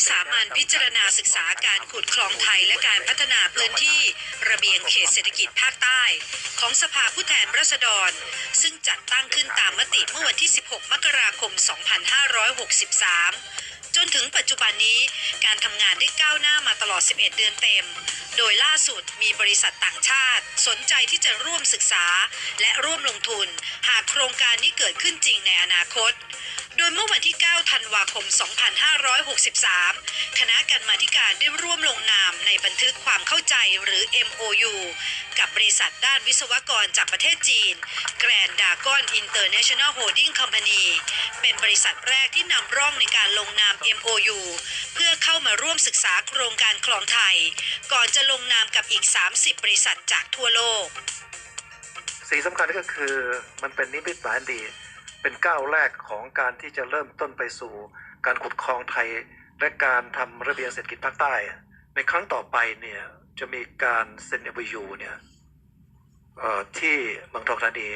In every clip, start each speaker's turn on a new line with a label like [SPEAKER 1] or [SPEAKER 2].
[SPEAKER 1] วิสามันพิจารณาศึกษาการขุดคลองไทยและการพัฒนาพื้นที่ระเบียงเขตเศรษฐกิจภาคใต้ ของสภาผู้แทนราษฎร ซึ่งจัดตั้งขึ้นตามมติเมื่อวันที่ 16 มกราคม 2563จนถึงปัจจุบันนี้การทำงานได้ก้าวหน้ามาตลอด 11 เดือนเต็ม โดยล่าสุดมีบริษัทต่างชาติ สนใจที่จะร่วมศึกษา และร่วมลงทุน หากโครงการนี้เกิดขึ้นจริงในอนาคต โดยเมื่อวันที่ 9 ธันวาคม 2563 คณะกรรมาการได้ร่วมลงนามในบันทึกความเข้าใจหรือ MOU กับบริษัทด้านวิศวกรจากประเทศจีน Grand Dragon International Holding Company เป็นบริษัทแรกที่นำร่องในการลงนาม MOU เพื่อเข้ามาร่วมศึกษาโครงการคลองไทย ก่อนจะลงนามกับอีก 30 บริษัทจากทั่วโลก
[SPEAKER 2] สิ่งสำคัญก็คือมันเป็นนิมิตหมายดี เป็นก้าวแรกของการที่จะเริ่มต้นไปสู่การขุดคลองไทย และการทำระเบียงเศรษฐกิจภาคใต้ ในครั้งต่อไปเนี่ยจะมีการเซ็น MOU เนี่ยเอ่อที่เมืองทองธานี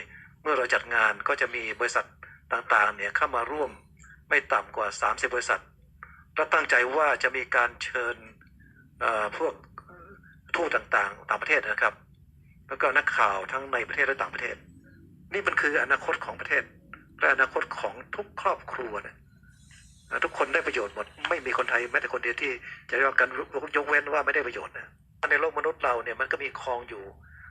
[SPEAKER 2] เมื่อเราจัดงานก็จะมีบริษัทต่างๆเนี่ยเข้ามาร่วมไม่ต่ำกว่า 30 บริษัทและตั้งใจว่าจะมีการเชิญพวกทูตต่างๆ ต่างประเทศนะครับ แล้วก็นักข่าวทั้งในประเทศและต่างประเทศ นี่มันคืออนาคตของประเทศ และอนาคตของทุกครอบครัวนะทุกคนได้ประโยชน์หมด ไม่มีคนไทยแม้แต่คนเดียวที่จะได้รับการยกเว้นว่าไม่ได้ประโยชน์นะในโลกมนุษย์เราเนี่ยมันก็มีคลองอยู่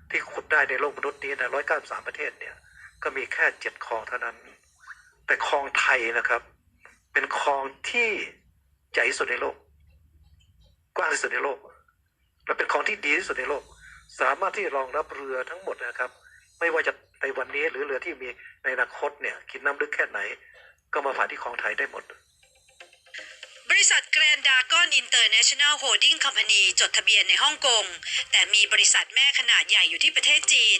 [SPEAKER 2] ที่ขุดได้ในโลกมนุษย์นี้นะร้อยเก้าสามประเทศเนี่ย ก็มีแค่เจ็ดคลองเท่านั้น แต่คลองไทยนะครับ เป็นคลองที่ใหญ่ที่สุดในโลก กว้างที่สุดในโลก และเป็นคลองที่ดีที่สุดในโลก สามารถที่รองรับเรือทั้งหมดนะครับ ไม่ว่าจะ ในวันนี้หรือเรือที่มีในอนาคตเนี่ยคิดน้ำลึกแค่ไหน ก็มาผ่านที่คลองไทยได้หมด
[SPEAKER 1] บริษัท Grand Dragon International Holding Company จดทะเบียนในฮ่องกง แต่มีบริษัทแม่ขนาดใหญ่อยู่ที่ประเทศจีน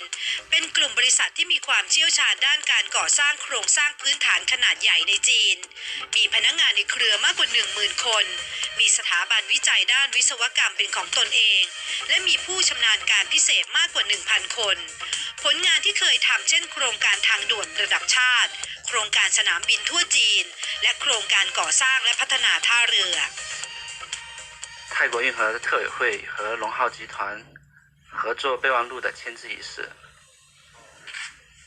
[SPEAKER 1] เป็นกลุ่มบริษัทที่มีความเชี่ยวชาญด้านการก่อสร้างโครงสร้างพื้นฐานขนาดใหญ่ในจีน มีพนักงานในเครือมากกว่า 10,000 คน มีสถาบันวิจัยด้านวิศวกรรมเป็นของตนเอง และมีผู้ชำนาญการพิเศษมากกว่า 1,000 คน ผลงานที่เคยทำเช่น โครงการทางด่วนระดับชาติ โครงการสนามบินทั่วจีน และโครงการก่อสร้างและพัฒนาท่าเรือ
[SPEAKER 3] 泰国运河的特委会和龙浩集团合作备忘录的签字仪式。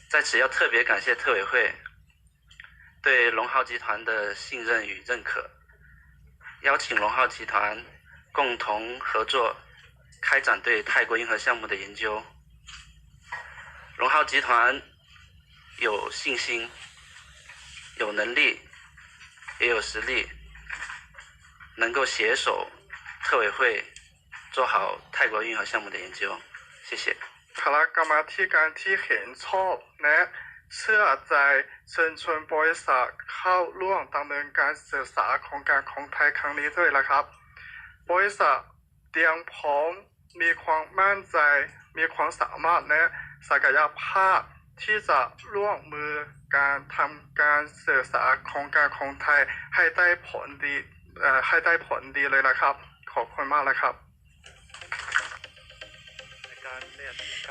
[SPEAKER 3] 在此要特别感谢特委会对龙浩集团的信任与认可，邀请龙浩集团共同合作开展对泰国运河项目的研究。 龙浩集团有信心、有能力，也有实力，能够携手特委会做好泰国运河项目的研究。谢谢。
[SPEAKER 4] คณะกรรมาธิการที่เห็นชอบและเชื่อใจเชิญชวนบริษัทเข้าร่วมดำเนินการศึกษาโครงการของไทยครั้งนี้ด้วยนะครับ บริษัทเตรียมพร้อมมีความมั่นใจ มีความสามารถและ ศักยภาพที่จะร่วมมือการทำการศึกษาโครงการของไทยให้ได้ผลดีให้ได้ผลดีเลยนะครับ ขอบคุณมากเลยครับ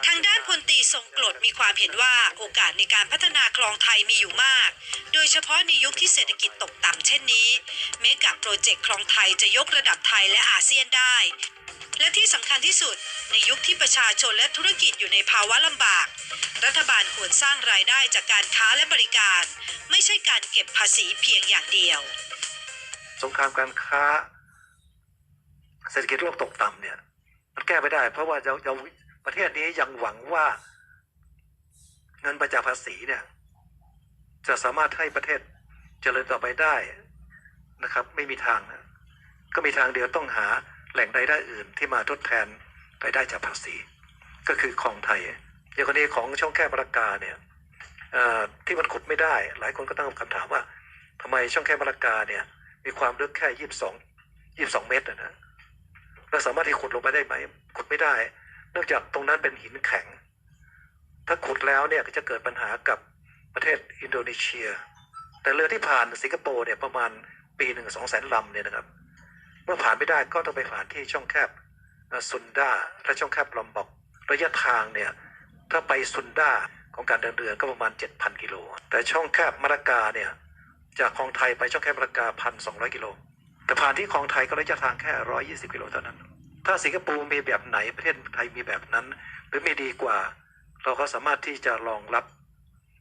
[SPEAKER 1] ทางด้านพลตีทรงกรดมีความเห็นว่าโอกาสในการพัฒนาคลองไทยมีอยู่มาก โดยเฉพาะในยุคที่เศรษฐกิจตกต่ำเช่นนี้ เมกะโปรเจกต์คลองไทยจะยกระดับไทยและอาเซียนได้ และที่สำคัญที่สุด ในยุคที่ประชาชนและธุรกิจอยู่ในภาวะลำบาก รัฐบาลควรสร้างรายได้จากการค้าและบริการ ไม่ใช่การเก็บภาษีเพียงอย่างเดียว
[SPEAKER 2] สงครามการค้า เศรษฐกิจโลกตกต่ำเนี่ยมันแก้ไม่ได้ เพราะว่าเราเราประเทศนี้ยังหวังว่า เงินประจากภาษีเนี่ย จะสามารถให้ประเทศเจริญต่อไปได้นะครับ ไม่มีทางนะก็มีทางเดียวต้องหา แหล่งรายได้อื่นที่มาทดแทนรายได้จากภาษี ก็คือของไทยอย่างกรณีของช่องแคบมรกาเนี่ยที่มันขุดไม่ได้ หลายคนก็ตั้งคำถามว่าทำไมช่องแคบมรกาเนี่ย มีความลึกแค่ยี่สิบสองยี่สองเมตรนะเราสามารถที่ขุดลงไปได้ไหมขุดไม่ได้ เนื่องจากตรงนั้นเป็นหินแข็ง ถ้าขุดแล้วเนี่ยก็จะเกิดปัญหากับประเทศอินโดนีเซีย แต่เรือที่ผ่านสิงคโปร์เนี่ยประมาณปีหนึ่งสองแสนลำเนี่ยนะครับ เมื่อผ่านไม่ได้ก็ต้องไปผ่านที่ช่องแคบซุนดาและช่องแคบลอมบอก ระยะทางเนี่ยถ้าไปซุนดาของการเดินเรือก็ประมาณ 7,000 กิโล แต่ช่องแคบมะละกาเนี่ยจากคลองไทยไปช่องแคบมะละกาพันสองร้อยกิโล แต่ผ่านที่คลองไทยก็ระยะทางแค่ 120 กิโลเท่านั้น ถ้าสิงคโปร์มีแบบไหนประเทศไทยมีแบบนั้น หรือไม่ดีกว่า เราก็สามารถที่จะรองรับ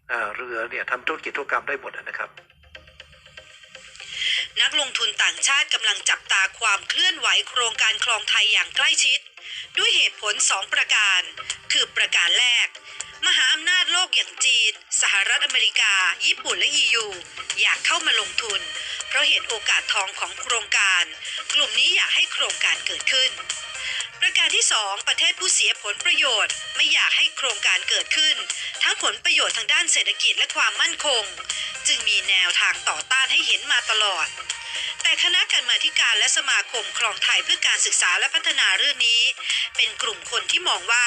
[SPEAKER 2] เอ่อเรือเนี่ยทำธุรกิจธุรกรรมได้หมดนะครับ
[SPEAKER 1] นักลงทุนต่างชาติกำลังจับตาความเคลื่อนไหวโครงการคลองไทยอย่างใกล้ชิด ด้วยเหตุผล 2 ประการ คือประการแรก มหาอำนาจโลกอย่างจีน สหรัฐอเมริกา ญี่ปุ่นและ EU อยากเข้ามาลงทุน เพราะเห็นโอกาสทองของโครงการ กลุ่มนี้อยากให้โครงการเกิดขึ้น ประการที่ 2 ประเทศผู้เสียผลประโยชน์ ไม่อยากให้โครงการเกิดขึ้น ทั้งผลประโยชน์ทางด้านเศรษฐกิจและความมั่นคง จึงมีแนวทางต่อต้านให้เห็นมาตลอด แต่คณะกรรมาการและสมาคมคลองไทยเพื่อการศึกษาและพัฒนาเรื่องนี้ เป็นกลุ่มคนที่มองว่า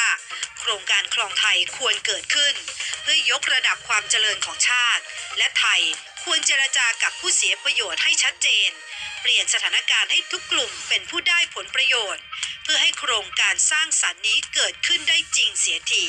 [SPEAKER 1] โครงการคลองไทยควรเกิดขึ้น เพื่อยกระดับความเจริญของชาติ และไทยควรเจรจากับผู้เสียประโยชน์ให้ชัดเจน เปลี่ยนสถานการณ์ให้ทุกกลุ่มเป็นผู้ได้ผลประโยชน์ เพื่อให้โครงการสร้างสรรค์นี้เกิดขึ้นได้จริงเสียที